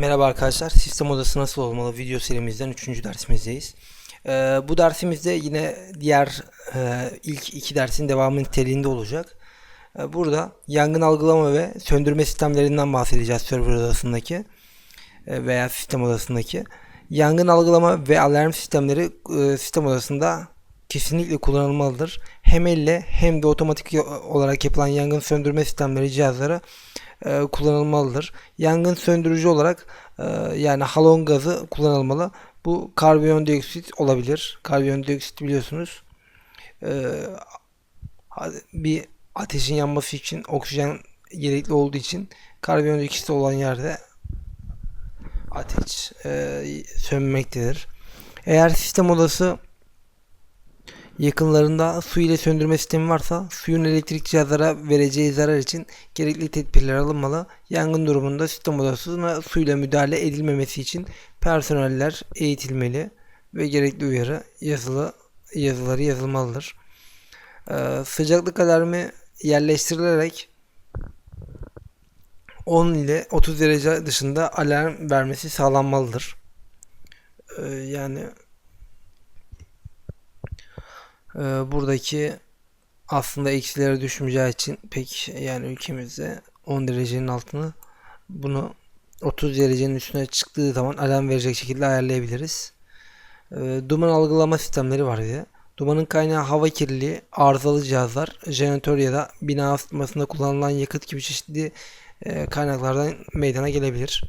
Merhaba arkadaşlar, sistem odası nasıl olmalı video serimizden 3. dersimizdeyiz. Ee, bu dersimizde yine diğer e, ilk iki dersin devamı niteliğinde olacak. Ee, burada yangın algılama ve söndürme sistemlerinden bahsedeceğiz server odasındaki e, veya sistem odasındaki. Yangın algılama ve alarm sistemleri e, sistem odasında kesinlikle kullanılmalıdır. Hem elle hem de otomatik olarak yapılan yangın söndürme sistemleri cihazlara e, kullanılmalıdır. Yangın söndürücü olarak e, yani halon gazı kullanılmalı. Bu karbondioksit olabilir. Karbondioksit biliyorsunuz e, bir ateşin yanması için oksijen gerekli olduğu için karbondioksit olan yerde ateş e, sönmektedir. Eğer sistem odası yakınlarında su ile söndürme sistemi varsa suyun elektrik cihazlara vereceği zarar için gerekli tedbirler alınmalı. Yangın durumunda sistem odasına suyla müdahale edilmemesi için personeller eğitilmeli ve gerekli uyarı yazılı yazıları yazılmalıdır. Ee, sıcaklık alarmı yerleştirilerek 10 ile 30 derece dışında alarm vermesi sağlanmalıdır. Ee, yani buradaki aslında eksilere düşmeyeceği için pek yani ülkemizde 10 derecenin altını bunu 30 derecenin üstüne çıktığı zaman alarm verecek şekilde ayarlayabiliriz. E, duman algılama sistemleri var diye. Dumanın kaynağı hava kirliliği, arızalı cihazlar, jeneratör ya da bina ısıtmasında kullanılan yakıt gibi çeşitli e, kaynaklardan meydana gelebilir.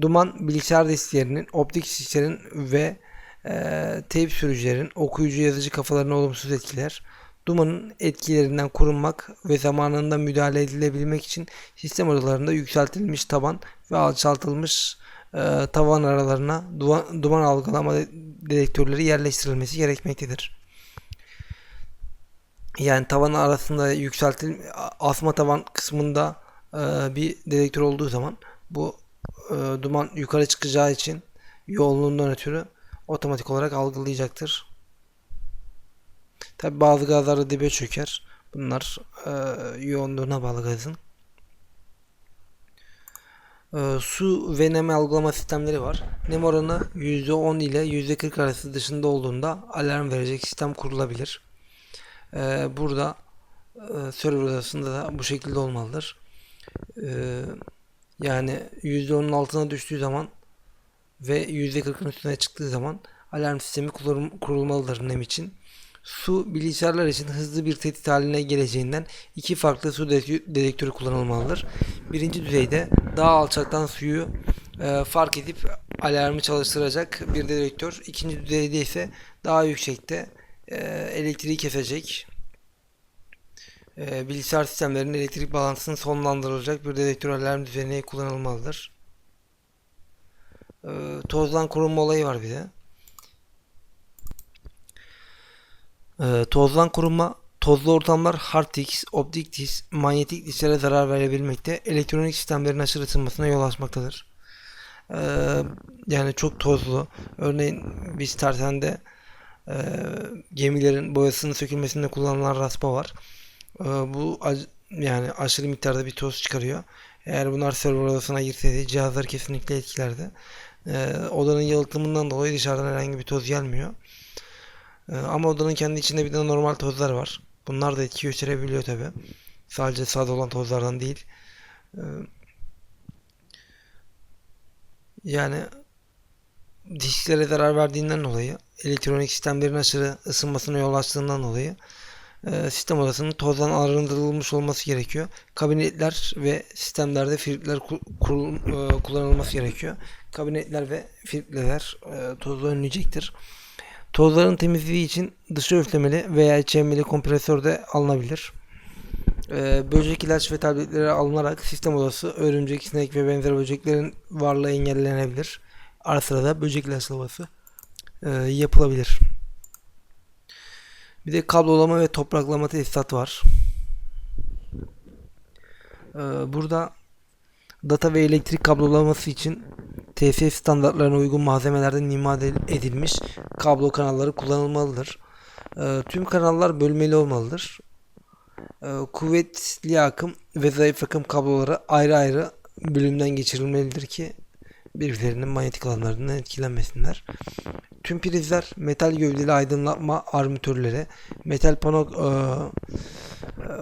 Duman bilgisayar disklerinin, optik sistemlerin ve e, teyp sürücülerin okuyucu yazıcı kafalarını olumsuz etkiler. Dumanın etkilerinden korunmak ve zamanında müdahale edilebilmek için sistem odalarında yükseltilmiş taban ve alçaltılmış e, tavan aralarına duman, duman algılama dedektörleri yerleştirilmesi gerekmektedir. Yani tavan arasında yükseltil asma tavan kısmında e, bir dedektör olduğu zaman bu e, duman yukarı çıkacağı için yoğunluğundan ötürü otomatik olarak algılayacaktır. Tabi bazı gazlarda dibe çöker. Bunlar e, yoğunluğuna bağlı gazın. E, su ve nem algılama sistemleri var. Nem oranı %10 ile %40 arası dışında olduğunda alarm verecek sistem kurulabilir. E, burada e, server odasında da bu şekilde olmalıdır. E, yani %10'un altına düştüğü zaman ve %40'ın üstüne çıktığı zaman alarm sistemi kurulmalıdır nem için. Su bilgisayarlar için hızlı bir tehdit haline geleceğinden iki farklı su dedektörü kullanılmalıdır. Birinci düzeyde daha alçaktan suyu e, fark edip alarmı çalıştıracak bir dedektör. İkinci düzeyde ise daha yüksekte e, elektriği kesecek e, bilgisayar sistemlerinin elektrik bağlantısını sonlandırılacak bir dedektör alarm düzeni kullanılmalıdır. E, tozdan korunma olayı var bir de. E, tozdan korunma tozlu ortamlar hard disk, optik disk, manyetik disklere zarar verebilmekte, elektronik sistemlerin aşırı ısınmasına yol açmaktadır. E, yani çok tozlu. Örneğin biz tersende e, gemilerin boyasının sökülmesinde kullanılan raspa var. E, bu yani aşırı miktarda bir toz çıkarıyor. Eğer bunlar server odasına girseydi cihazları kesinlikle etkilerdi. E, odanın yalıtımından dolayı dışarıdan herhangi bir toz gelmiyor. E, ama odanın kendi içinde bir de normal tozlar var. Bunlar da etki gösterebiliyor tabi. Sadece sade olan tozlardan değil. E, yani disklere zarar verdiğinden dolayı elektronik sistemlerin aşırı ısınmasına yol açtığından dolayı e, sistem odasının tozdan arındırılmış olması gerekiyor. Kabinetler ve sistemlerde filtreler e, kullanılması gerekiyor. Kabinetler ve filtreler e, tozu önleyecektir. Tozların temizliği için dışı üflemeli veya içemeli kompresör de alınabilir. Ee, böcek ilaç ve tabletleri alınarak sistem odası örümcek, sinek ve benzer böceklerin varlığı engellenebilir. Ara sırada böcek ilaçlaması e, yapılabilir. Bir de kablolama ve topraklama tesisat var. Ee, burada data ve elektrik kablolaması için TFF standartlarına uygun malzemelerden imal edilmiş kablo kanalları kullanılmalıdır. Ee, tüm kanallar bölmeli olmalıdır. Ee, kuvvetli akım ve zayıf akım kabloları ayrı ayrı bölümden geçirilmelidir ki birbirlerinin manyetik alanlarından etkilenmesinler. Tüm prizler metal gövdeli aydınlatma armatürleri, metal pano e, e,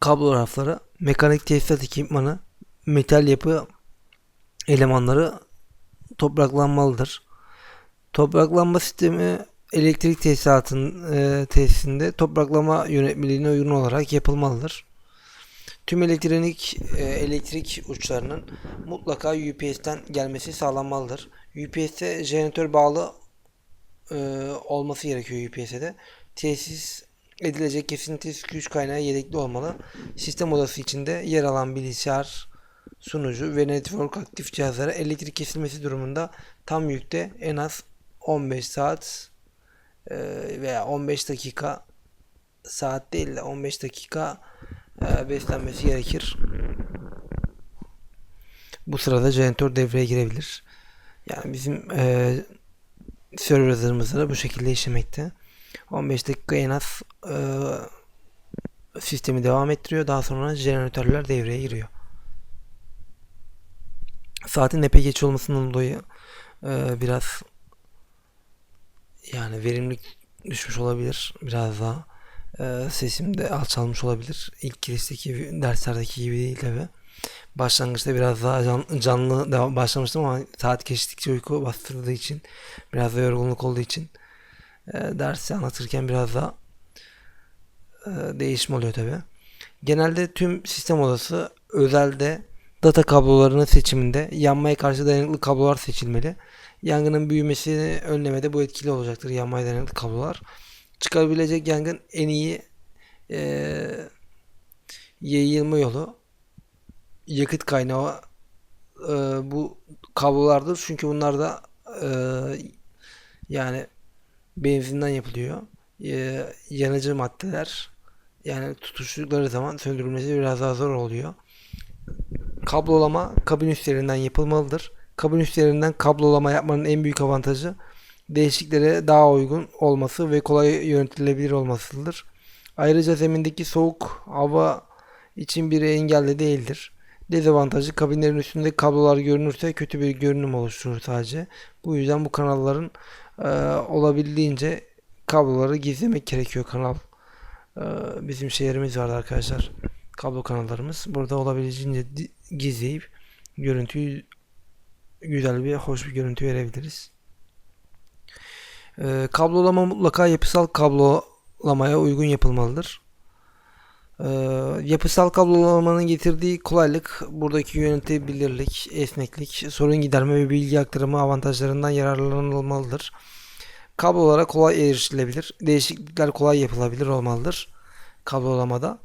kablo rafları, mekanik tesisat ekipmanı, metal yapı elemanları topraklanmalıdır. Topraklanma sistemi elektrik tesisatın e, tesisinde topraklama yönetmeliğine uygun olarak yapılmalıdır. Tüm elektronik e, elektrik uçlarının mutlaka UPS'ten gelmesi sağlanmalıdır. UPS'e jeneratör bağlı e, olması gerekiyor UPS'e de. Tesis edilecek kesintisiz güç kaynağı yedekli olmalı. Sistem odası içinde yer alan bilgisayar, sunucu ve network aktif cihazlara elektrik kesilmesi durumunda tam yükte en az 15 saat e, veya 15 dakika saat değil de 15 dakika e, beslenmesi gerekir. Bu sırada jeneratör devreye girebilir. Yani bizim e, serverlarımızda da bu şekilde işlemekte. 15 dakika en az e, sistemi devam ettiriyor. Daha sonra jeneratörler devreye giriyor. Saatin epey geç olmasından dolayı e, biraz yani verimlilik düşmüş olabilir. Biraz daha e, sesim de alçalmış olabilir. İlk girişteki derslerdeki gibi değil tabi. Başlangıçta biraz daha can, canlı devam başlamıştım ama saat geçtikçe uyku bastırdığı için biraz da yorgunluk olduğu için e, dersi anlatırken biraz daha e, değişim oluyor tabi. Genelde tüm sistem odası özelde data kablolarının seçiminde yanmaya karşı dayanıklı kablolar seçilmeli. Yangının büyümesini önlemede bu etkili olacaktır yanmaya dayanıklı kablolar. Çıkabilecek yangın en iyi e, yayılma yolu yakıt kaynağı e, bu kablolardır. Çünkü bunlar da e, yani benzinden yapılıyor. E, yanıcı maddeler yani tutuştukları zaman söndürülmesi biraz daha zor oluyor. Kablolama kabin üstlerinden yapılmalıdır. Kabin üstlerinden kablolama yapmanın en büyük avantajı değişiklere daha uygun olması ve kolay yönetilebilir olmasıdır. Ayrıca zemindeki soğuk hava için bir engelle değildir. Dezavantajı kabinlerin üstünde kablolar görünürse kötü bir görünüm oluşturur sadece. Bu yüzden bu kanalların e, olabildiğince kabloları gizlemek gerekiyor kanal. E, bizim şeylerimiz vardı arkadaşlar. Kablo kanallarımız. Burada olabildiğince gizleyip görüntüyü güzel bir hoş bir görüntü verebiliriz. E, kablolama mutlaka yapısal kablolamaya uygun yapılmalıdır. E, yapısal kablolamanın getirdiği kolaylık, buradaki yönetebilirlik, esneklik, sorun giderme ve bilgi aktarımı avantajlarından yararlanılmalıdır. Kablolara kolay erişilebilir, değişiklikler kolay yapılabilir olmalıdır kablolamada.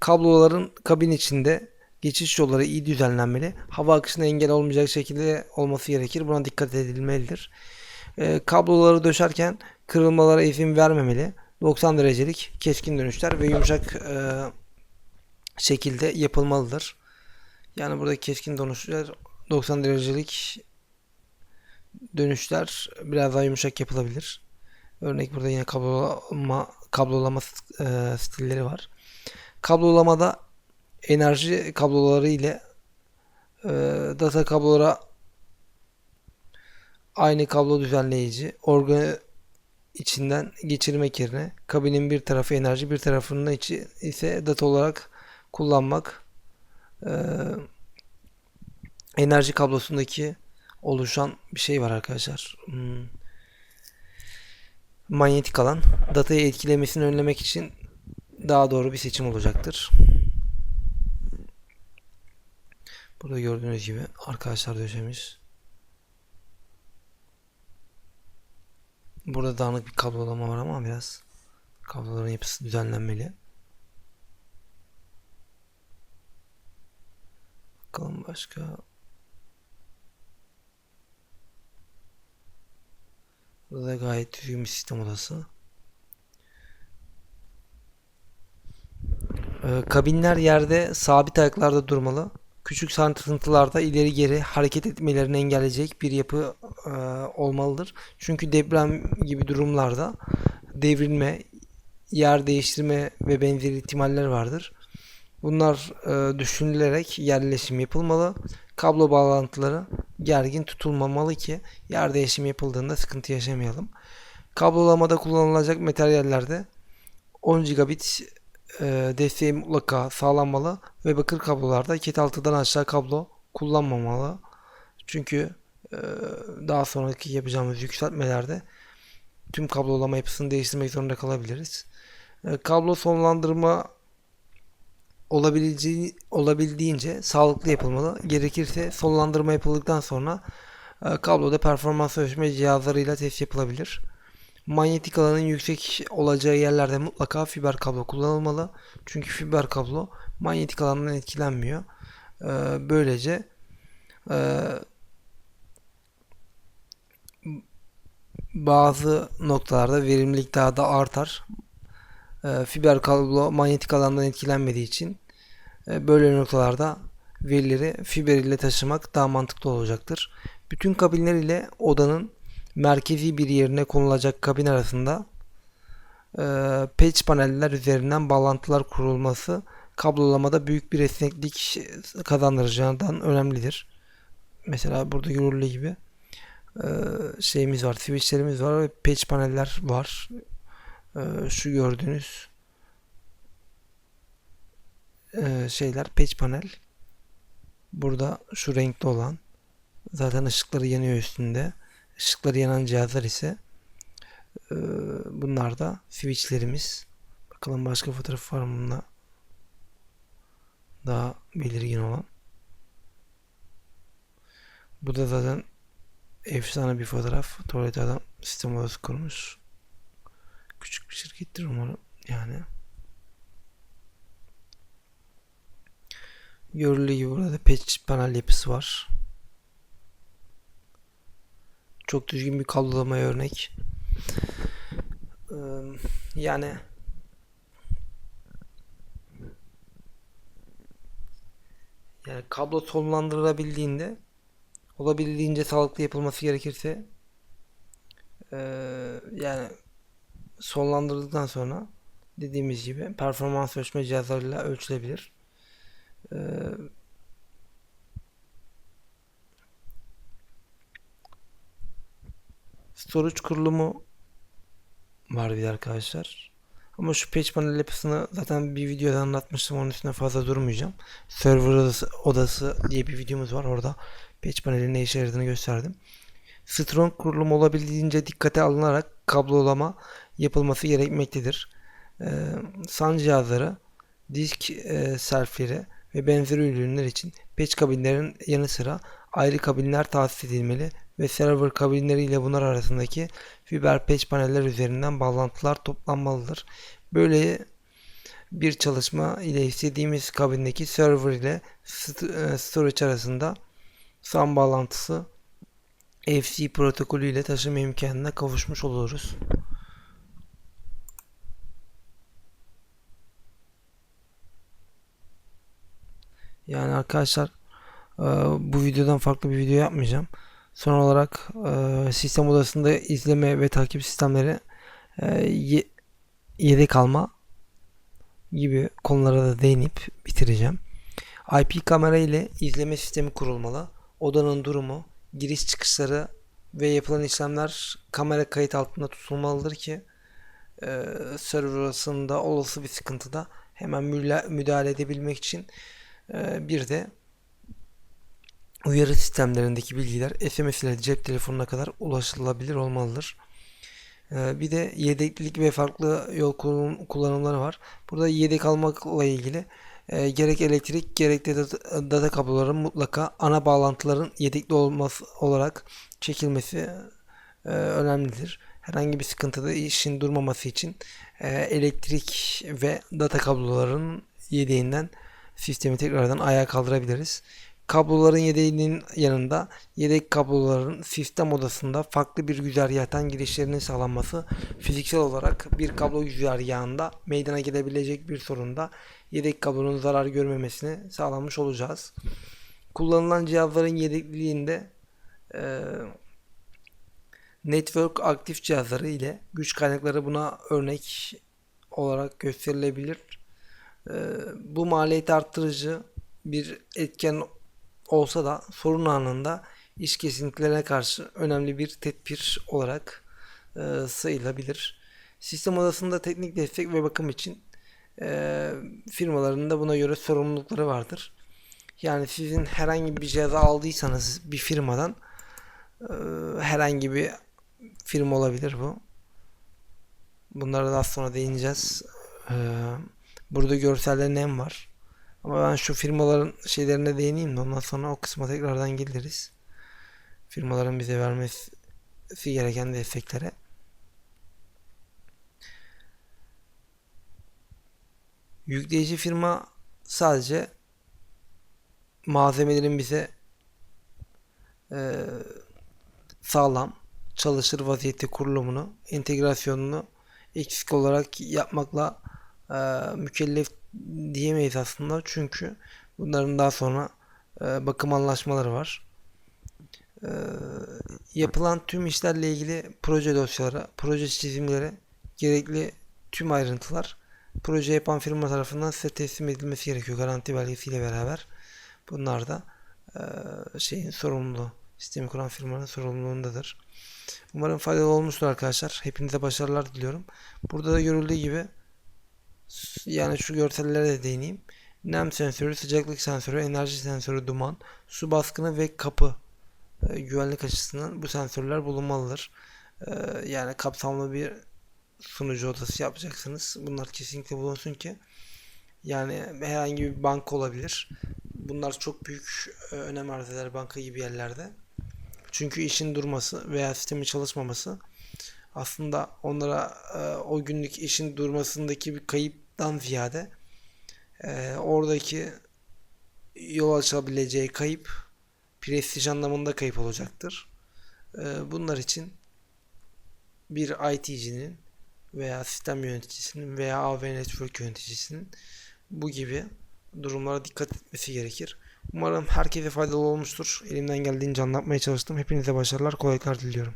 Kabloların kabin içinde geçiş yolları iyi düzenlenmeli. Hava akışına engel olmayacak şekilde olması gerekir. Buna dikkat edilmelidir. E, kabloları döşerken kırılmalara izin vermemeli. 90 derecelik keskin dönüşler ve yumuşak e, şekilde yapılmalıdır. Yani burada keskin dönüşler 90 derecelik dönüşler biraz daha yumuşak yapılabilir. Örnek burada yine kablolama kablolama e, stilleri var. Kablolamada enerji kabloları ile e, data kablolara aynı kablo düzenleyici organı içinden geçirmek yerine kabinin bir tarafı enerji bir tarafının içi ise data olarak kullanmak e, enerji kablosundaki oluşan bir şey var arkadaşlar. Hmm. Manyetik alan datayı etkilemesini önlemek için daha doğru bir seçim olacaktır. Burada gördüğünüz gibi arkadaşlar döşemiş. Burada dağınık bir kablolama var ama biraz kabloların yapısı düzenlenmeli. Bakalım başka. Burada da gayet düzgün bir sistem odası. Ee, kabinler yerde sabit ayaklarda durmalı. Küçük sarsıntılarda ileri geri hareket etmelerini engelleyecek bir yapı e, olmalıdır. Çünkü deprem gibi durumlarda devrilme, yer değiştirme ve benzeri ihtimaller vardır. Bunlar e, düşünülerek yerleşim yapılmalı. kablo bağlantıları gergin tutulmamalı ki yer değişimi yapıldığında sıkıntı yaşamayalım. Kablolamada kullanılacak materyallerde 10 gigabit e, desteği mutlaka sağlanmalı ve bakır kablolarda ket altıdan aşağı kablo kullanmamalı. Çünkü daha sonraki yapacağımız yükseltmelerde tüm kablolama yapısını değiştirmek zorunda kalabiliriz. E, kablo sonlandırma olabileceği olabildiğince sağlıklı yapılmalı. Gerekirse sonlandırma yapıldıktan sonra e, kabloda performans ölçme cihazlarıyla test yapılabilir. Manyetik alanın yüksek olacağı yerlerde mutlaka fiber kablo kullanılmalı. Çünkü fiber kablo manyetik alandan etkilenmiyor. E, böylece bazı noktalarda verimlilik daha da artar. E, fiber kablo manyetik alandan etkilenmediği için e, böyle noktalarda verileri fiber ile taşımak daha mantıklı olacaktır. Bütün kabinler ile odanın merkezi bir yerine konulacak kabin arasında e, patch paneller üzerinden bağlantılar kurulması kablolamada büyük bir esneklik kazandıracağından önemlidir. Mesela burada görüldüğü gibi şeyimiz var, switchlerimiz var patch paneller var. E, şu gördüğünüz e, şeyler patch panel. Burada şu renkli olan zaten ışıkları yanıyor üstünde. Işıkları yanan cihazlar ise e, bunlar da switchlerimiz. Bakalım başka fotoğraf var mı bunda? Daha belirgin olan. Bu da zaten efsane bir fotoğraf. Tuvalet adam sistem odası kurmuş. Küçük bir şirkettir umarım. Yani. Görüldüğü gibi burada patch panel yapısı var. Çok düzgün bir kablolamaya örnek. Ee, yani yani kablo sonlandırılabildiğinde olabildiğince sağlıklı yapılması gerekirse ee, yani sonlandırdıktan sonra dediğimiz gibi performans ölçme cihazlarıyla ölçülebilir. Ee, storage kurulumu var bir arkadaşlar. Ama şu patch panel yapısını zaten bir videoda anlatmıştım. Onun üstüne fazla durmayacağım. Server odası, diye bir videomuz var. Orada patch panelin ne işe yaradığını gösterdim. Strong kurulum olabildiğince dikkate alınarak kablolama yapılması gerekmektedir. Ee, SAN cihazları, disk e, selfleri ve benzeri ürünler için patch kabinlerin yanı sıra ayrı kabinler tahsis edilmeli ve server kabinleri ile bunlar arasındaki fiber patch paneller üzerinden bağlantılar toplanmalıdır. Böyle bir çalışma ile istediğimiz kabindeki server ile storage arasında SAN bağlantısı FC protokolü ile taşıma imkanına kavuşmuş oluruz. Yani arkadaşlar bu videodan farklı bir video yapmayacağım. Son olarak sistem odasında izleme ve takip sistemleri yedek alma gibi konulara da değinip bitireceğim. IP kamera ile izleme sistemi kurulmalı. Odanın durumu, giriş çıkışları ve yapılan işlemler kamera kayıt altında tutulmalıdır ki e, server arasında olası bir sıkıntıda hemen müdahale edebilmek için e, bir de uyarı sistemlerindeki bilgiler SMS ile cep telefonuna kadar ulaşılabilir olmalıdır. E, bir de yedeklilik ve farklı yol kullanımları var. Burada yedek almakla ilgili e, gerek elektrik gerek de data, data kabloların mutlaka ana bağlantıların yedekli olması olarak çekilmesi e, önemlidir. Herhangi bir sıkıntıda işin durmaması için e, elektrik ve data kabloların yedeğinden sistemi tekrardan ayağa kaldırabiliriz. Kabloların yedeğinin yanında yedek kabloların sistem odasında farklı bir güzergahtan girişlerinin sağlanması fiziksel olarak bir kablo güzergahında meydana gelebilecek bir sorunda yedek kablonun zarar görmemesini sağlamış olacağız. Kullanılan cihazların yedekliliğinde e, network aktif cihazları ile güç kaynakları buna örnek olarak gösterilebilir. E, bu maliyet arttırıcı bir etken olsa da sorun anında iş kesintilerine karşı önemli bir tedbir olarak e, sayılabilir. Sistem odasında teknik destek ve bakım için e, firmaların da buna göre sorumlulukları vardır. Yani sizin herhangi bir cihazı aldıysanız bir firmadan e, herhangi bir firma olabilir bu. Bunlara daha sonra değineceğiz. Ee, burada görselde nem var. Ama ben şu firmaların şeylerine değineyim de ondan sonra o kısma tekrardan geliriz. Firmaların bize vermesi gereken desteklere. Yükleyici firma sadece malzemelerin bize e, sağlam çalışır vaziyette kurulumunu, entegrasyonunu eksik olarak yapmakla e, mükellef diyemeyiz aslında. Çünkü bunların daha sonra e, bakım anlaşmaları var. E, yapılan tüm işlerle ilgili proje dosyaları, proje çizimleri, gerekli tüm ayrıntılar proje yapan firma tarafından size teslim edilmesi gerekiyor garanti belgesiyle beraber. Bunlar da e, şeyin sorumluluğu, sistemi kuran firmanın sorumluluğundadır. Umarım faydalı olmuştur arkadaşlar. Hepinize başarılar diliyorum. Burada da görüldüğü gibi yani şu görsellere de değineyim. Nem sensörü, sıcaklık sensörü, enerji sensörü, duman, su baskını ve kapı e, güvenlik açısından bu sensörler bulunmalıdır. E, yani kapsamlı bir sunucu odası yapacaksınız. Bunlar kesinlikle bulunsun ki yani herhangi bir banka olabilir. Bunlar çok büyük e, önem arz eder banka gibi yerlerde. Çünkü işin durması veya sistemin çalışmaması aslında onlara e, o günlük işin durmasındaki bir kayıptan ziyade e, oradaki yol açabileceği kayıp prestij anlamında kayıp olacaktır. E, bunlar için bir IT'cinin veya sistem yöneticisinin veya AV Network yöneticisinin bu gibi durumlara dikkat etmesi gerekir. Umarım herkese faydalı olmuştur. Elimden geldiğince anlatmaya çalıştım. Hepinize başarılar, kolaylıklar diliyorum.